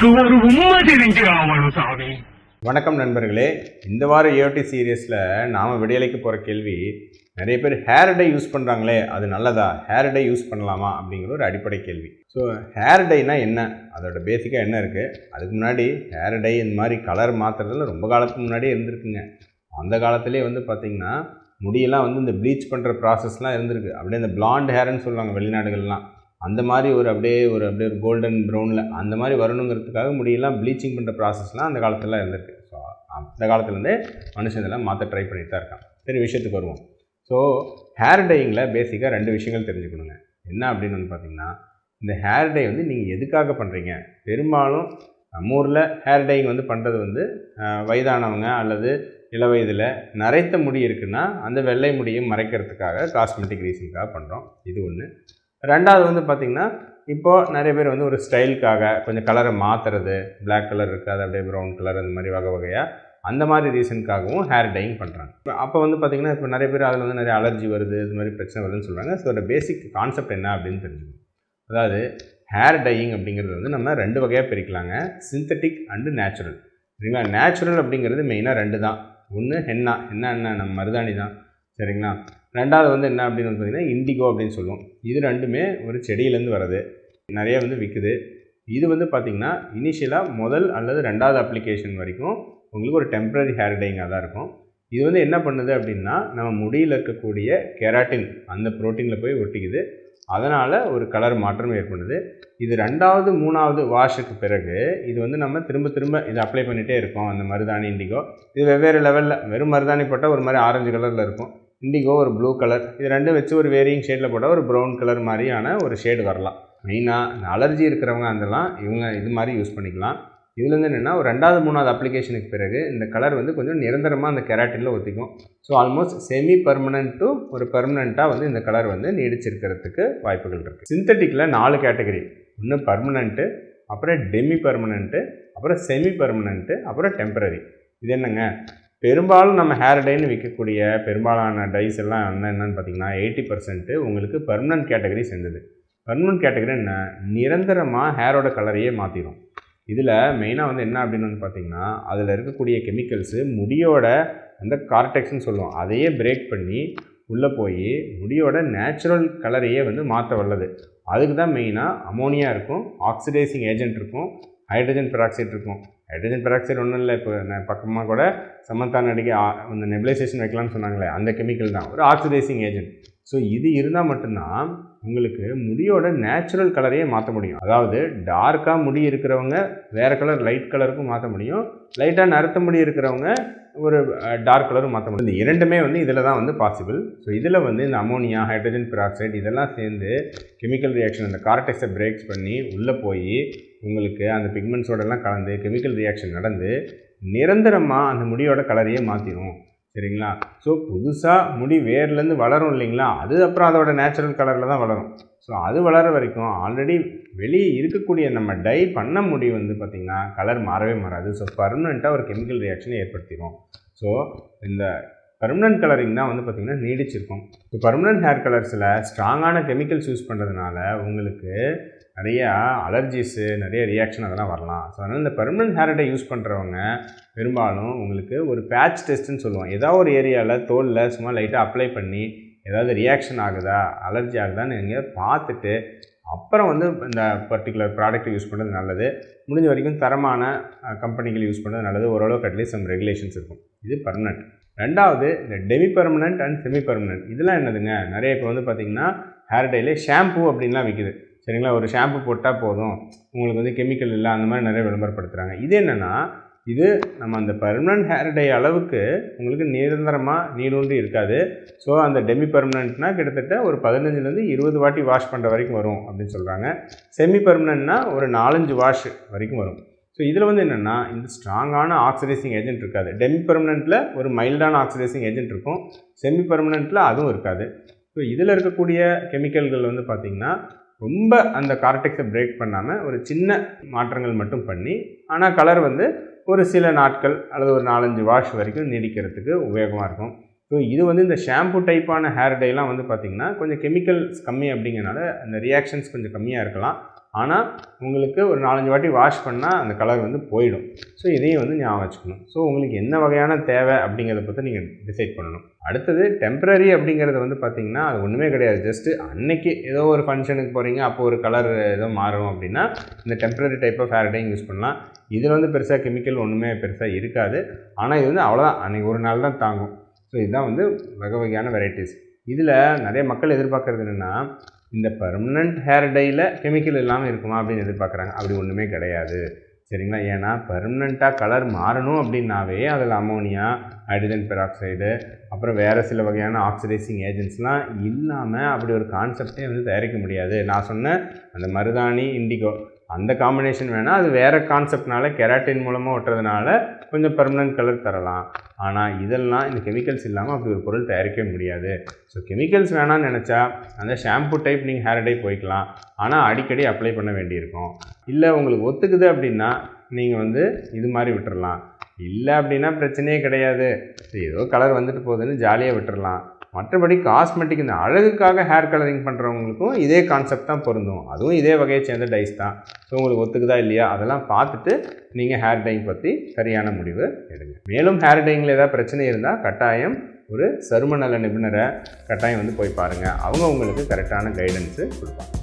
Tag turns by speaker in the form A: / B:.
A: எனக்கு ஒரு உண்மை தெரிஞ்சு ஆவணும் சாமி.
B: வணக்கம் நண்பர்களே. இந்த வாரம் ஏஓடி சீரியஸில் நாம் விடையளிக்க போகிற கேள்வி நிறைய பேர் ஹேர் டை யூஸ் பண்ணுறாங்களே அது நல்லதா? ஹேர் டை யூஸ் பண்ணலாமா? அப்படிங்கிற ஒரு அடிப்படை கேள்வி. ஸோ ஹேர் டைனா என்ன? அதோட பேசிக்காக என்ன இருக்குது அதுக்கு முன்னாடி ஹேர் டை இந்த மாதிரி கலர் மாற்றுறதுல ரொம்ப காலத்துக்கு முன்னாடியே இருந்திருக்குங்க. அந்த காலத்திலே வந்து பார்த்திங்கன்னா முடியெல்லாம் வந்து இந்த ப்ளீச் பண்ணுற ப்ராசஸ்லாம் இருந்திருக்கு. அப்படியே இந்த பிளாண்ட் ஹேர்னு சொல்லுவாங்க வெளிநாடுகள்லாம். அந்த மாதிரி ஒரு அப்படியே ஒரு அப்படியே ஒரு கோல்டன் ப்ரௌனில் அந்த மாதிரி வரணுங்கிறதுக்காக முடியெல்லாம் ப்ளீச்சிங் பண்ணுற ப்ராசஸ்லாம் அந்த காலத்துலலாம் இருந்திருக்கு. ஸோ அந்த காலத்துலேருந்தே மனுஷன் இதெல்லாம் மாற்ற ட்ரை பண்ணிட்டு தான் இருக்கான். சரி விஷயத்துக்கு வருவோம். ஸோ ஹேர் டையிங்கில் பேசிக்காக ரெண்டு விஷயங்கள் தெரிஞ்சுக்கணுங்க. என்ன அப்படின்னு வந்து பார்த்தீங்கன்னா இந்த ஹேர் டை வந்து நீங்கள் எதுக்காக பண்ணுறீங்க பெரும்பாலும் நம்ம ஊரில் ஹேர் டைங் வந்து பண்ணுறது வந்து வயதானவங்க அல்லது இள வயதில் நரைத்த முடி இருக்குன்னா அந்த வெள்ளை முடியை மறைக்கிறதுக்காக காஸ்மெட்டிக் ரீசனுக்காக பண்ணுறோம் இது ஒன்று ரெண்டாவது வந்து பார்த்திங்கன்னா இப்போது நிறைய பேர் வந்து ஒரு ஸ்டைலுக்காக கொஞ்சம் கலரை மாற்றுறது பிளாக் கலர் இருக்காது அப்படியே ப்ரௌன் கலர் அந்த மாதிரி வகை வகையாக அந்த மாதிரி ரீசனுக்காகவும் ஹேர் டைங் பண்ணுறாங்க அப்போ வந்து பார்த்திங்கன்னா இப்போ நிறைய பேர் அதில் வந்து நிறைய அலர்ஜி வருது இது மாதிரி பிரச்சனை வருதுன்னு சொல்கிறாங்க ஸோ அதோட பேசிக் கான்செப்ட் என்ன அப்படின்னு தெரிஞ்சுக்கணும். அதாவது ஹேர் டையிங் அப்படிங்கிறது வந்து நம்ம ரெண்டு வகையாக பிரிக்கலாங்க. சிந்தட்டிக் அண்டு நேச்சுரல் சரிங்களா? நேச்சுரல் அப்படிங்கிறது மெயினாக ரெண்டு தான். ஒன்று ஹென்னா ஹென்னா என்ன? நம்ம மருதாணி தான். சரிங்களா? ரெண்டாவது வந்து என்ன அப்படின்னு வந்து பார்த்தீங்கன்னா இண்டிகோ அப்படின்னு சொல்லுவோம். இது ரெண்டுமே ஒரு செடியிலேருந்து வர்றது. நிறைய வந்து விற்குது இது வந்து பார்த்திங்கன்னா இனிஷியலாக முதல் அல்லது ரெண்டாவது அப்ளிகேஷன் வரைக்கும் உங்களுக்கு ஒரு டெம்பரரி ஹேர் டைங்காக தான் இருக்கும். இது வந்து என்ன பண்ணுது அப்படின்னா நம்ம முடியில் இருக்கக்கூடிய கெராட்டின் அந்த ப்ரோட்டீனில் போய் ஒட்டிக்குது. அதனால் ஒரு கலர் மாற்றம் ஏற்படுது. இது ரெண்டாவது மூணாவது வாஷுக்கு பிறகு இது வந்து நம்ம திரும்ப திரும்ப இதை அப்ளை பண்ணிகிட்டே இருக்கோம். அந்த மருதாணி இண்டிகோ இது வெவ்வேறு லெவலில் வெறும் மருதாணி போட்டால் ஒரு மாதிரி ஆரஞ்சு கலரில் இருக்கும். இண்டிகோ ஒரு ப்ளூ கலர் இது ரெண்டும் வச்சு ஒரு வேரியிங் ஷேடில் போட்டால் ஒரு ப்ரௌன் கலர் மாதிரியான ஒரு ஷேடு வரலாம். மெயினாக இந்த அலர்ஜி இருக்கிறவங்க அதெல்லாம் இவங்க இது மாதிரி யூஸ் பண்ணிக்கலாம். இதுலேருந்து என்னென்னா ஒரு ரெண்டாவது மூணாவது அப்ளிகேஷனுக்கு பிறகு இந்த கலர் வந்து கொஞ்சம் நிரந்தரமாக அந்த கெராட்டினில் ஒத்திக்கும். So almost semi permanent to ஒரு பர்மனெண்ட்டாக வந்து இந்த கலர் வந்து நீடிச்சிருக்கிறதுக்கு வாய்ப்புகள் இருக்குது சிந்தட்டிக்கில் நாலு கேட்டகரி ஒன்று பர்மனண்ட்டு அப்புறம் டெமி பர்மனண்ட்டு அப்புறம் செமி பர்மனண்ட்டு அப்புறம் டெம்பரரி இது என்னங்க? பெரும்பாலும் நம்ம ஹேர் டைன்னு விற்கக்கூடிய பெரும்பாலான டைஸ் எல்லாம் என்ன என்னன்னு பார்த்தீங்கன்னா எயிட்டி பர்சன்ட்டு உங்களுக்கு பர்மனன்ட் கேட்டகரி சேர்ந்தது. பர்மனன்ட் கேட்டகரி என்ன? நிரந்தரமாக ஹேரோட கலரையே மாற்றிடும் இதில் மெயினாக வந்து என்ன அப்படின்னு வந்து பார்த்தீங்கன்னா அதில் இருக்கக்கூடிய கெமிக்கல்ஸு முடியோட அந்த கார்டெக்ஸ்னு சொல்லுவோம். அதையே பிரேக் பண்ணி உள்ளே போய் முடியோட நேச்சுரல் கலரையே வந்து மாற்ற வல்லது. அதுக்கு தான் மெயினாக அமோனியா இருக்கும் ஆக்சிடைசிங் ஏஜென்ட் இருக்கும் ஹைட்ரஜன் பெராக்சைட் இருக்கும். ஹைட்ரஜன் பெராக்சைடு ஒன்றும் இல்லை. இப்போ நான் பக்கமாக கூட சமந்தா நடிகை அந்த நெபிலைசேஷன் வைக்கலாம்னு சொன்னாங்களே அந்த கெமிக்கல் தான். ஒரு ஆக்சிடைசிங் ஏஜென்ட் ஸோ இது இருந்தால் மட்டும்தான் உங்களுக்கு முடியோட நேச்சுரல் கலரையே மாற்ற முடியும். அதாவது டார்க்காக முடி இருக்கிறவங்க வேறு கலர் லைட் கலருக்கும் மாற்ற முடியும். லைட்டாக நறுத்த முடி இருக்கிறவங்க ஒரு டார்க் கலரும் மாற்ற முடியும். இந்த இரண்டுமே வந்து இதில் தான் வந்து பாசிபிள் ஸோ இதில் வந்து இந்த அமோனியா ஹைட்ரஜன் பெராக்சைடு இதெல்லாம் சேர்ந்து கெமிக்கல் ரியாக்ஷன் அந்த கார்டெக்ஸை பிரேக்ஸ் பண்ணி உள்ளே போய் உங்களுக்கு அந்த பிக்மெண்ட்ஸோடலாம் கலந்து கெமிக்கல் ரியாக்ஷன் நடந்து நிரந்தரமாக அந்த முடியோட கலரையே மாற்றிடும் சரிங்களா? ஸோ புதுசாக முடி வேர்லேருந்து வளரும் இல்லைங்களா? அது அப்புறம் அதோட நேச்சுரல் கலரில் தான் வளரும். ஸோ அது வளர வரைக்கும் ஆல்ரெடி வெளியே இருக்கக்கூடிய நம்ம டை பண்ண முடி வந்து பார்த்திங்கன்னா கலர் மாறவே மாறாது. ஸோ பர்மனெண்ட்டாக ஒரு கெமிக்கல் ரியாக்ஷனை ஏற்படுத்திடும் ஸோ இந்த பர்மனன்ட் கலரிங் தான் வந்து பார்த்திங்கன்னா நீடிச்சிருக்கும். இப்போ பர்மனன்ட் ஹேர் கலர்ஸில் ஸ்ட்ராங்கான கெமிக்கல்ஸ் யூஸ் பண்ணுறதுனால உங்களுக்கு நிறையா அலர்ஜிஸு நிறைய ரியாக்ஷன் அதெல்லாம் வரலாம். ஸோ அதனால் இந்த பெர்மனன்ட் ஹேர்டை யூஸ் பண்ணுறவங்க பெரும்பாலும் உங்களுக்கு ஒரு பேட்ச் டெஸ்ட்டுன்னு சொல்லுவோம் ஏதாவது ஒரு ஏரியாவில் தோலில் சும்மா லைட்டாக அப்ளை பண்ணி ஏதாவது ரியாக்ஷன் ஆகுதா அலர்ஜி ஆகுதான்னு நீங்கள் பார்த்துட்டு அப்புறம் வந்து இந்த பர்டிகுலர் ப்ராடக்ட் யூஸ் பண்ணுறது நல்லது. முடிஞ்ச வரைக்கும் தரமான கம்பெனிகள் யூஸ் பண்ணுறது நல்லது. ஓரளவுக்கு அட்லீஸ்ட் சம் ரெகுலேஷன்ஸ் இருக்கும். இது பர்மனெண்ட் ரெண்டாவது இந்த demi permanent and semi permanent இதெல்லாம் என்னதுங்க? நிறைய இப்போ வந்து பார்த்திங்கன்னா ஹேர் டைலே ஷாம்பூ அப்படின்லாம் விற்கிது சரிங்களா? ஒரு ஷாம்பு போட்டால் போதும். உங்களுக்கு வந்து கெமிக்கல் இல்லை அந்த மாதிரி நிறைய விளம்பரப்படுத்துகிறாங்க இது என்னென்னா இது நம்ம அந்த பர்மனன்ட் ஹேர் டை அளவுக்கு உங்களுக்கு நிரந்தரமாக நீரூன்றி இருக்காது. ஸோ அந்த டெமி பர்மனண்ட்னா கிட்டத்தட்ட ஒரு பதினஞ்சுலேருந்து இருபது வாட்டி வாஷ் பண்ணுற வரைக்கும் வரும் அப்படின்னு சொல்கிறாங்க செமி பர்மனண்ட்னா ஒரு நாலஞ்சு வாஷ் வரைக்கும் வரும். ஸோ இதில் வந்து என்னென்னா இந்த ஸ்ட்ராங்கான ஆக்சிடைசிங் ஏஜென்ட் இருக்காது. டெமி பர்மனண்ட்டில் ஒரு மைல்டான ஆக்சிடைசிங் ஏஜென்ட் இருக்கும். செமி பர்மனண்ட்டில் அதுவும் இருக்காது. ஸோ இதில் இருக்கக்கூடிய கெமிக்கல்கள் வந்து பார்த்திங்கன்னா ரொம்ப அந்த கார்டெக்ஸை பிரேக் பண்ணாமல் ஒரு சின்ன மாற்றங்கள் மட்டும் பண்ணி ஆனால் கலர் வந்து ஒரு சில நாட்கள் அல்லது ஒரு நாலஞ்சு வாஷ் வரைக்கும் நீடிக்கிறதுக்கு உபயோகமாக இருக்கும். ஸோ இது வந்து இந்த ஷாம்பு டைப்பான ஹேர் டைலாம் வந்து பார்த்திங்கன்னா கொஞ்சம் கெமிக்கல்ஸ் கம்மி அப்படிங்கிறனால அந்த ரியாக்ஷன்ஸ் கொஞ்சம் கம்மியாக இருக்கலாம். ஆனால் உங்களுக்கு ஒரு நாலஞ்சு வாட்டி வாஷ் பண்ணால் அந்த கலர் வந்து போயிடும். ஸோ இதையும் வந்து ஞாபகம் வச்சுக்கணும். ஸோ உங்களுக்கு என்ன வகையான தேவை அப்படிங்கிறத பற்றி நீங்கள் டிசைட் பண்ணணும். அடுத்தது டெம்பரரி அப்படிங்கிறது வந்து பார்த்திங்கன்னா அது ஒன்றுமே கிடையாது. ஜஸ்ட்டு அன்னைக்கு ஏதோ ஒரு ஃபங்க்ஷனுக்கு போகிறீங்க அப்போ ஒரு கலர் ஏதோ மாறும் அப்படின்னா இந்த டெம்பரரி டைப் ஆஃப் ஹேர் டையும் யூஸ் பண்ணலாம். இதில் வந்து பெருசாக கெமிக்கல் ஒன்றுமே பெருசாக இருக்காது. ஆனால் இது வந்து அவ்வளோதான் அன்றைக்கி ஒரு நாள் தான் தாங்கும். ஸோ இதுதான் வந்து வகை வகையான வெரைட்டிஸ் இதில் நிறைய மக்கள் எதிர்பார்க்குறது என்னென்னா இந்த பர்மனண்ட் ஹேர் டையில் கெமிக்கல் இல்லாமல் இருக்குமா அப்படின்னு எதிர்பார்க்குறாங்க. அப்படி ஒன்றுமே கிடையாது. சரிங்களா? ஏன்னா பர்மனெண்ட்டாக கலர் மாறணும் அப்படின்னாவே அதில் அமோனியா ஹைட்ரஜன் பெராக்சைடு அப்புறம் வேறு சில வகையான ஆக்சிடைசிங் ஏஜென்ட்ஸ்லாம் இல்லாமல் அப்படி ஒரு கான்செப்டே வந்து தயாரிக்க முடியாது. நான் சொன்ன அந்த மருதாணி இண்டிகோ அந்த காம்பினேஷன் வேணால் அது வேறு கான்செப்ட்னால கெராட்டின் மூலமாக ஒட்டுறதுனால கொஞ்சம் பர்மனன்ட் கலர் தரலாம். ஆனால் இதெல்லாம் இந்த கெமிக்கல்ஸ் இல்லாமல் அப்படி ஒரு பொருள் தயாரிக்கவே முடியாது. ஸோ கெமிக்கல்ஸ் வேணாம்னு நினச்சா அந்த ஷாம்பு டைப் நீங்கள் ஹேர் டை போய்க்கலாம். ஆனால் அடிக்கடி அப்ளை பண்ண வேண்டியிருக்கும். இல்லை உங்களுக்கு ஒத்துக்குது அப்படின்னா நீங்கள் வந்து இது மாதிரி விட்டுறலாம். இல்லை அப்படின்னா பிரச்சனையே கிடையாது. ஏதோ கலர் வந்துட்டு போகுதுன்னு ஜாலியாக விட்டுறலாம். மற்றபடி காஸ்மெட்டிக் இந்த அழகுக்காக ஹேர் கலரிங் பண்ணுறவங்களுக்கும் இதே கான்செப்ட் தான் பொருந்தும். அதுவும் இதே வகையை சேர்ந்த டைஸ் தான். ஸோ உங்களுக்கு ஒத்துக்குதா இல்லையா? அதெல்லாம் பார்த்துட்டு நீங்கள் ஹேர் டைங் பற்றி சரியான முடிவு எடுங்க. மேலும் ஹேர் டைங்கில் ஏதாவது பிரச்சனை இருந்தால் கட்டாயம் ஒரு சரும நல நிபுணரை கட்டாயம் வந்து போய் பாருங்கள் அவங்க உங்களுக்கு கரெக்டான கைடன்ஸு கொடுப்பாங்க.